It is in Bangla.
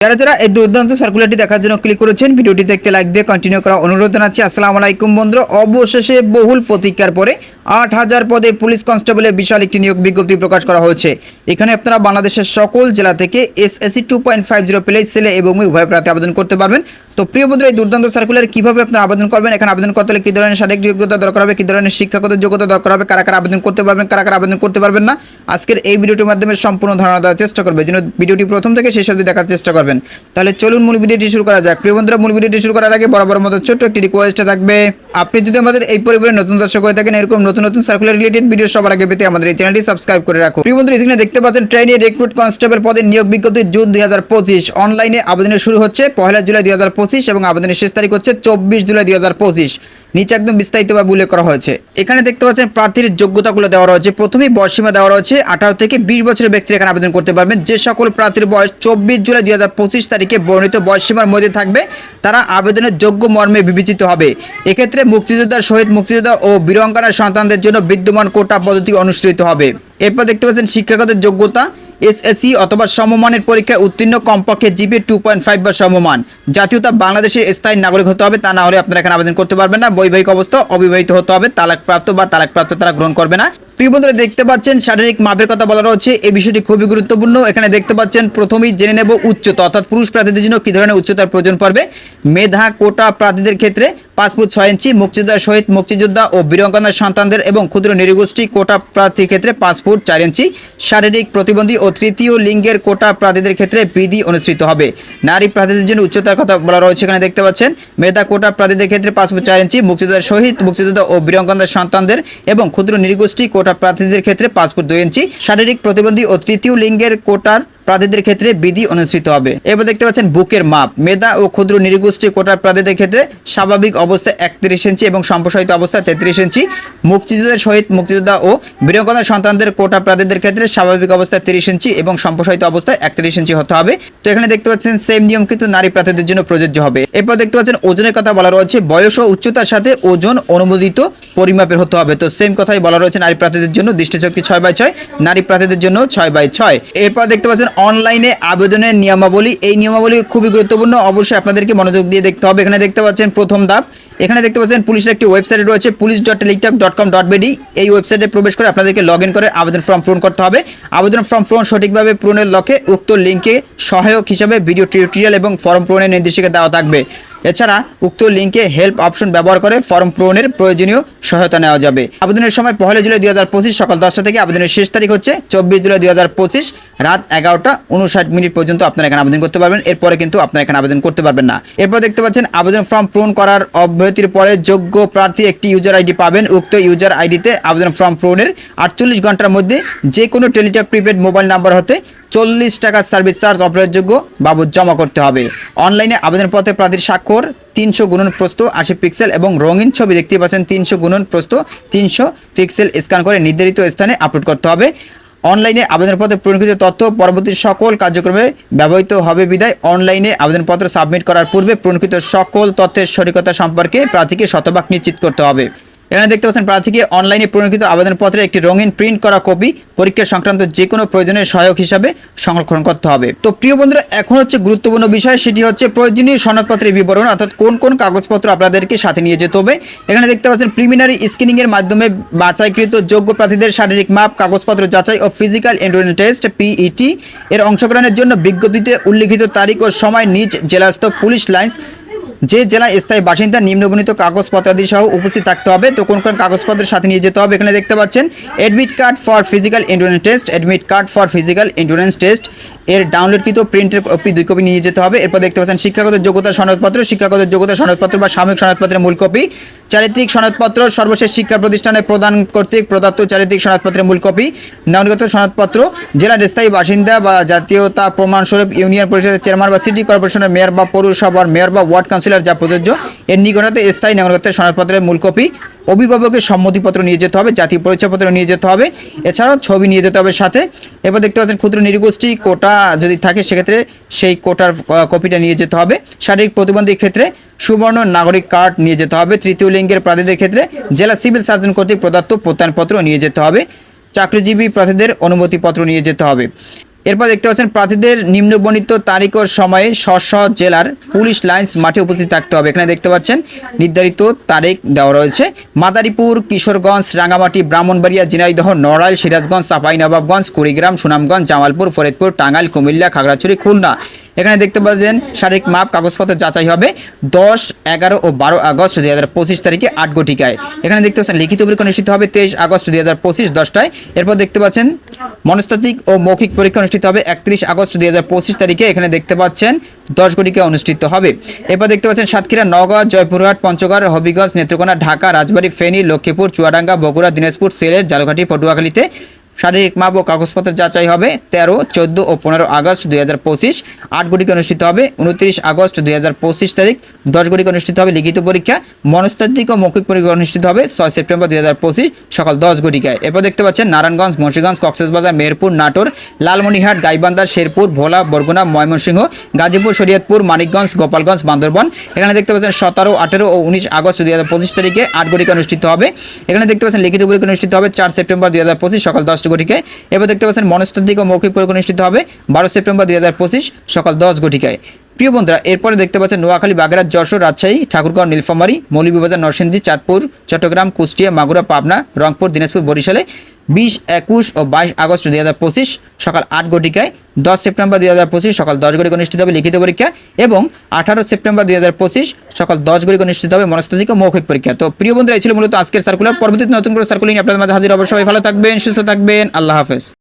যারা যারা এই দুর্দান্ত সার্কুলারটি দেখার জন্য ক্লিক করেছেন ভিডিওটি দেখতে লাইক দিয়ে কন্টিনিউ করা অনুরোধ জানাচ্ছি। আসসালামু আলাইকুম বন্ধুরা। অবশেষে বহুল প্রতীক্ষার পরে আট হাজার পদে পুলিশ কনস্টেবলের বিশাল একটি নিয়োগ বিজ্ঞপ্তি প্রকাশ করা হয়েছে। এখানে আপনারা বাংলাদেশের সকল জেলা থেকে SSC two point five zero plus ছেলে এবং উভয় প্রার্থী আবেদন করতে পারবেন। তো প্রিয় বন্ধুরা, এই দুর্দান্ত সার্কুলার কীভাবে আপনারা আবেদন করবেন? এখানে আবেদন করতে হলে কী ধরনের শারীরিক যোগ্যতা দরকার হবে? কী ধরনের শিক্ষাগত যোগ্যতা দরকার হবে? কারা কারা আবেদন করতে পারবেন? কারা কারা আবেদন করতে পারবেন না? আজকের এই ভিডিওটির মাধ্যমে সম্পূর্ণ ধারণা দেওয়ার চেষ্টা করবে। যেন ভিডিওটি প্রথম থেকে শেষ অবধি দেখার চেষ্টা করবেন। তাহলে চলুন মূল ভিডিওটি শুরু করা যাক। প্রিয় বন্ধুরা, মূল ভিডিওটি শুরু করার আগে বরাবর মতো ছোট্ট একটি রিকোয়েস্ট থাকবে। আপনি যদি আমাদের এই পরিবারের নতুন দর্শক হয়ে থাকেন, এরকম নতুন নতুন সার্কুলার রিলেটেড ভিডিও সবার আগে পেতে আমাদের এই চ্যানেলটি সাবস্ক্রাইব করে রাখুন প্রিয় বন্ধুরা, এখানে দেখতে পাচ্ছেন ট্রেনে রিক্রুট কনস্টেবল পদের নিয়োগ বিজ্ঞপ্তি জুন দুই অনলাইনে আবেদনের শুরু হচ্ছে পহেলা জুলাই দুই এবং আবেদনের শেষ তারিখ হচ্ছে চব্বিশ জুলাই দুই নিচে একদম বিস্তারিতভাবে উল্লেখ করা হয়েছে। এখানে দেখতে পাচ্ছেন প্রার্থীর যোগ্যতাগুলো দেওয়া রয়েছে। প্রথমেই বয়সীমা দেওয়া রয়েছে আঠারো থেকে বিশ বছরের ব্যক্তিরা এখানে আবেদন করতে পারবেন। যে সকল প্রার্থীর বয়স চব্বিশ জুলাই দুই হাজার পঁচিশ তারিখে বর্ণিত বয়সীমার মধ্যে থাকবে, তারা আবেদনের যোগ্য মর্মে বিবেচিত হবে। এক্ষেত্রে মুক্তিযোদ্ধার শহীদ মুক্তিযোদ্ধা ও বীরঙ্গনার সন্তানদের জন্য বিদ্যমান কোটা পদ্ধতি অনুষ্ঠিত হবে। এরপর দেখতে পাচ্ছেন শিক্ষাগত যোগ্যতা এসএসসি অথবা সমমানের পরীক্ষায় উত্তীর্ণ কমপক্ষে জিপি টু পয়েন্ট ফাইভ বা সমমান। জাতীয়তা বাংলাদেশের স্থায়ী নাগরিক হতে হবে, তা না হলে আপনারা এখানে আবেদন করতে পারবেন না। বৈবাহিক অবস্থা অবিবাহিত হতে হবে, তালাকপ্রাপ্ত বা তালাকপ্রাপ্ত তারা গ্রহণ করবে না। প্রিয় বন্ধুরা, দেখতে পাচ্ছেন শারীরিক মাপের কথা বলা রয়েছে। এই বিষয়টি খুবই গুরুত্বপূর্ণ। এখানে দেখতে পাচ্ছেন প্রথমেই জেনে নেব উচ্চতা, অর্থাৎ পুরুষ প্রার্থীদের জন্য কী ধরনের উচ্চতার প্রয়োজন পড়বে? মেধা, কোটা প্রার্থীদের ক্ষেত্রে পাঁচ ফুট ছয় ইঞ্চি মুক্তিযোদ্ধার সহিত মুক্তিযোদ্ধা ও বীরঙ্গনার সন্তানদের এবং ক্ষুদ্র নিরগোষ্ঠী কোটা প্রার্থীর ক্ষেত্রে পাঁচ ফুট চার ইঞ্চি। শারীরিক প্রতিবন্ধী ও তৃতীয় লিঙ্গের কোটা প্রার্থীদের ক্ষেত্রে বিধি অনুষ্ঠিত হবে। নারী প্রার্থীদের জন্য উচ্চতার কথা বলা রয়েছে, এখানে দেখতে পাচ্ছেন। মেধা, কোটা প্রার্থীদের ক্ষেত্রে পাঁচ ফুট চার ইঞ্চি মুক্তিযোদ্ধার সহিত মুক্তিযোদ্ধা ও বীরঙ্গনার সন্তানদের এবং ক্ষুদ্র নিরগোষ্ঠী কোটা প্রার্থীদের ক্ষেত্রে পাঁচ ফুট দুই ইঞ্চি শারীরিক প্রতিবন্ধী ও তৃতীয় লিঙ্গের কোটার প্রার্থীদের ক্ষেত্রে বিধি অনুষ্ঠিত হবে। এবার দেখতে পাচ্ছেন বুকের মাপ। মেধা ও ক্ষুদ্র নিরগোষ্ঠী কোটার প্রার্থীদের ক্ষেত্রে স্বাভাবিক অবস্থা একত্রিশ ইঞ্চি এবং সম্প্রসারিত অবস্থা তেত্রিশ ইঞ্চি। মুক্তিযোদ্ধার সহিত মুক্তিযোদ্ধা ও বীরঙ্গনার সন্তানদের কোটা প্রার্থীদের ক্ষেত্রে স্বাভাবিক অবস্থায় তিরিশ ইঞ্চি এবং সম্প্রসারিত অবস্থায় একত্রিশ ইঞ্চি হতে হবে। তো এখানে দেখতে পাচ্ছেন সেম নিয়ম কিন্তু নারী প্রার্থীদের জন্য প্রযোজ্য হবে। এরপর দেখতে পাচ্ছেন ওজনের কথা বলা রয়েছে। বয়স ও উচ্চতার সাথে ওজন অনুমোদিত পরিমাপের হতে হবে। তো সেম কথাই বলা রয়েছে নারী প্রার্থীদের জন্য। দৃষ্টিশক্তি ছয় বাই ছয়, নারী প্রার্থীদের জন্য ছয় বাই ছয়। এরপর দেখতে পাচ্ছেন অনলাইনে আবেদনের নিয়মাবলী। এই নিয়মাবলী খুবই গুরুত্বপূর্ণ। অবশ্যই আপনাদেরকে মনোযোগ দিয়ে দেখতে হবে। এখানে দেখতে পাচ্ছেন প্রথম ধাপ। এখানে দেখতে পাচ্ছেন পুলিশের একটি ওয়েবসাইট রয়েছে, police dot Teletalk dot com dot BD. এই ওয়েবসাইটে প্রবেশ করে আপনাদেরকে লগ করে আবেদন ফর্ম পূরণ করতে হবে। আবেদন ফর্ম পূরণ সঠিকভাবে পূরণের লক্ষ্যে উক্ত লিঙ্কে সহায়ক হিসাবে ভিডিও টিউটোরিয়াল এবং ফর্ম পূরণের নির্দেশিকা দেওয়া থাকবে। এছাড়া উক্ত লিঙ্কে হেল্প অপশন ব্যবহার করে ফর্ম পূরণের প্রয়োজনীয় সহায়তা নেওয়া যাবে। আবেদনের সময় পহেলা জুলাই দুই হাজার পঁচিশ সকাল দশটা থেকে আবেদনের শেষ তারিখ হচ্ছে চব্বিশ জুলাই দুই হাজার পঁচিশ রাত এগারোটা উনষাট মিনিট পর্যন্ত আপনারা এখানে আবেদন করতে পারবেন। এরপরে কিন্তু আপনারা এখানে আবেদন করতে পারবেন না। এরপর দেখতে পাচ্ছেন, আবেদন ফর্ম পূরণ করার অব্যাহতির পরে যোগ্য প্রার্থী একটি ইউজার আইডি পাবেন। উক্ত ইউজার আইডিতে আবেদন ফর্ম পূরণের আটচল্লিশ ঘণ্টার মধ্যে যে কোনো টেলিটক প্রিপেড মোবাইল নাম্বার হতে চল্লিশ টাকার সার্ভিস চার্জ অপরাধযোগ্য বাবদ জমা করতে হবে। অনলাইনে আবেদনপত্রে প্রার্থীর স্বাক্ষর, তিনশো গুণন প্রস্ত আশি পিক্সেল এবং রঙিন ছবি দেখতে পাচ্ছেন তিনশো গুণন প্রস্ত তিনশো পিক্সেল স্ক্যান করে নির্ধারিত স্থানে আপলোড করতে হবে। অনলাইনে আবেদনপত্রে পূরণকৃত তথ্য পরবর্তী সকল কার্যক্রমে ব্যবহৃত হবে বিদায়। অনলাইনে আবেদনপত্র সাবমিট করার পূর্বে পূরণকৃত সকল তথ্যের সঠিকতা সম্পর্কে প্রার্থীকে শতভাগ নিশ্চিত করতে হবে। এখানে দেখতে পাচ্ছেন প্রার্থীকে অনলাইনে পূরণকৃত আবেদনপত্রে একটি রঙিন প্রিন্ট করা কপি, পরীক্ষা সংক্রান্ত যে কোনো প্রয়োজনের সহায়ক হিসাবে সংরক্ষণ করতে হবে। তো প্রিয় বন্ধুরা, এখন হচ্ছে গুরুত্বপূর্ণ বিষয়, সেটি হচ্ছে প্রয়োজনীয় সনদপত্রের বিবরণ, অর্থাৎ কোন কোন কাগজপত্র আপনাদেরকে সাথে নিয়ে যেতে হবে। এখানে দেখতে পাচ্ছেন প্রিলিমিনারি স্ক্রিনিংয়ের মাধ্যমে বাছাইকৃত যোগ্য প্রার্থীদের শারীরিক মাপ, কাগজপত্র যাচাই ও ফিজিক্যাল এন্ডুরেন্স টেস্ট পিইটি এর অংশগ্রহণের জন্য বিজ্ঞপ্তিতে উল্লিখিত তারিখ ও সময় নিজ জেলাস্থ পুলিশ লাইন্স যে জেলায় স্থায়ী বাসিন্দা নিম্নবর্ণিত কাগজপত্রাদি সহ উপস্থিত থাকতে হবে তো কোন কোন কাগজপত্রের সাথে নিয়ে যেতে হবে। এখানে দেখতে পাচ্ছেন admit card for physical endurance test admit card for physical endurance test এর ডাউনলোডকৃত প্রিন্টের কপি দুই কপি নিয়ে যেতে হবে। এরপর দেখতে পাচ্ছেন শিক্ষাগত যোগ্যতা সনদপত্র। শিক্ষাগত যোগ্যতা সনদপত্র বা সাময়িক সনদপত্রের মূল কপি চারিত্রিক সনদপত্র সর্বশেষ শিক্ষা প্রতিষ্ঠানে প্রদান কর্তৃক প্রদত্ত চারিত্রিক সনদপত্রের মূল কপি নাগরিকত্ব সনদপত্র জেলার স্থায়ী বাসিন্দা বা জাতীয়তা প্রমাণস্বরূপ ইউনিয়ন পরিষদের চেয়ারম্যান বা সিটি কর্পোরেশনের মেয়র বা পৌরসভার মেয়র বা ওয়ার্ড কাউন্সিলর যা প্রযোজ্য। এর নিকটতে স্থায়ী নাগরিকত্বের সনদপত্রের মূল কপি অভিভাবকের সম্মতিপত্র নিয়ে যেতে হবে, জাতীয় পরিচয়পত্র নিয়ে যেতে হবে। এছাড়াও ছবি নিয়ে যেতে হবে সাথে। এরপর দেখতে পাচ্ছেন ক্ষুদ্র নিরগোষ্ঠী কোটা যদি থাকে, সেক্ষেত্রে সেই কোটার কপিটা নিয়ে যেতে হবে। শারীরিক প্রতিবন্ধীর ক্ষেত্রে সুবর্ণ নাগরিক কার্ড নিয়ে যেতে হবে। তৃতীয় লিঙ্গের প্রার্থীদের ক্ষেত্রে জেলা সিভিল সার্জন কর্তৃক প্রদত্ত প্রত্যয়নপত্র নিয়ে যেতে হবে। চাকরিজীবী প্রার্থীদের অনুমতিপত্র নিয়ে যেতে হবে। এরপর দেখতে পাচ্ছেন প্রার্থীদের নিম্নবর্ণিত তারিখ ও সময়ে স্ব জেলার পুলিশ লাইন্স মাঠে উপস্থিত থাকতে হবে। এখানে দেখতে পাচ্ছেন নির্ধারিত তারিখ দেওয়া রয়েছে। মাদারীপুর, কিশোরগঞ্জ, রাঙ্গামাটি, ব্রাহ্মণবাড়িয়া, ঝিনাইদহ, নড়াইল, সিরাজগঞ্জ চাঁপাইনবাবগঞ্জ কুড়িগ্রাম, সুনামগঞ্জ, জামালপুর, ফরিদপুর, টাঙ্গাইল, কুমিল্লা, খাগড়াছড়ি, খুলনা। এখানে দেখতে পাচ্ছেন শারীরিক মাপ কাগজপত্র যাচাই হবে দশ, এগারো ও বারো আগস্ট দুই হাজার পঁচিশ তারিখে আট গটিকায়। এখানে দেখতে পাচ্ছেন, লিখিত পরীক্ষা অনুষ্ঠিত হবে তেইশ আগস্ট দুই হাজার পঁচিশ দশটায়। এরপর দেখতে পাচ্ছেন, মনস্তাত্ত্বিক ও মৌখিক পরীক্ষা অনুষ্ঠিত হবে একত্রিশ আগস্ট দুই হাজার পঁচিশ তারিখে। এখানে দেখতে পাচ্ছেন, দশ গটিকা অনুষ্ঠিত হবে। এরপর দেখতে পাচ্ছেন, সাতক্ষীরা, নওগাঁ, জয়পুরহাট, পঞ্চগড়, হবিগঞ্জ, নেত্রকোনা, ঢাকা, রাজবাড়ী, ফেনী, লক্ষ্মীপুর, চুয়াডাঙ্গা, বগুড়া, দিনাজপুর, সিলেট, জালঘাটি, পটুয়াখালীতে শারীরিক মাপ ও কাগজপত্র যাচাই হবে তেরো, চোদ্দ ও পনেরো আগস্ট দুই হাজার পঁচিশ। আট গুটিকে অনুষ্ঠিত হবে উনত্রিশ আগস্ট দুই হাজার পঁচিশ তারিখ। দশ গুটিকে অনুষ্ঠিত হবে লিখিত পরীক্ষা। মনস্তাত্ত্বিক ও মৌখিক পরীক্ষা অনুষ্ঠিত হবে ছয় সেপ্টেম্বর দুই হাজার পঁচিশ সকাল দশ ঘটিকায় এরপর দেখতে পাচ্ছেন নারায়ণগঞ্জ, মুন্সিগঞ্জ, কক্সবাজার, মেহেরপুর, নাটোর লালমনিহাট গাইবান্ধা, শেরপুর, ভোলা, বরগুনা, ময়মনসিংহ, গাজীপুর, শরীয়তপুর, মানিকগঞ্জ, গোপালগঞ্জ, বান্দরবন। এখানে দেখতে পাচ্ছেন সতেরো, আঠেরো ও উনিশ আগস্ট দুই হাজার পঁচিশ তারিখে আট গটিকা অনুষ্ঠিত হবে। এখানে দেখতে পাচ্ছেন লিখিত পরীক্ষা অনুষ্ঠিত হবে চার সেপ্টেম্বর দুই হাজার পঁচিশ সকাল দশটা ঘটিকায় এবার দেখতে পাচ্ছেন মনস্তাত্ত্বিক ও মৌখিক পরীক্ষা অনুষ্ঠিত হবে বারো সেপ্টেম্বর দুই হাজার পঁচিশ সকাল দশ ঘটিকায় প্রিয় বন্ধুরা, এরপরে দেখতে পাচ্ছেন নোয়াখালী, বাগেরহাট, যশোর, রাজশাহী, ঠাকুরগাঁও, নীলফামারী, মৌলভীবাজার, নরসিংদী, চাঁদপুর, চট্টগ্রাম, কুষ্টিয়া, মাগুরা, পাবনা, রংপুর, দিনাজপুর, বরিশালে। বিশ, একুশ ও বাইশ আগস্ট দুই হাজার পঁচিশ সকাল আট ঘটিকায়, দশ সেপ্টেম্বর দুই হাজার পঁচিশ সকাল দশ ঘটিকা অনুষ্ঠিত হবে লিখিত পরীক্ষা এবং আঠারো সেপ্টেম্বর দুই হাজার পঁচিশ সকাল দশ ঘটিকা অনুষ্ঠিত হবে মনস্তাত্ত্বিক মৌখিক পরীক্ষা। তো প্রিয় বন্ধুরা, এই ছিল মূলত আজকের সার্কুলার পরবর্তীতে নতুন করে সার্কুলিং আপনাদের মাঝে হাজির অবশ্যই ভালো থাকবেন, সুস্থ থাকবেন। আল্লাহ হাফেজ।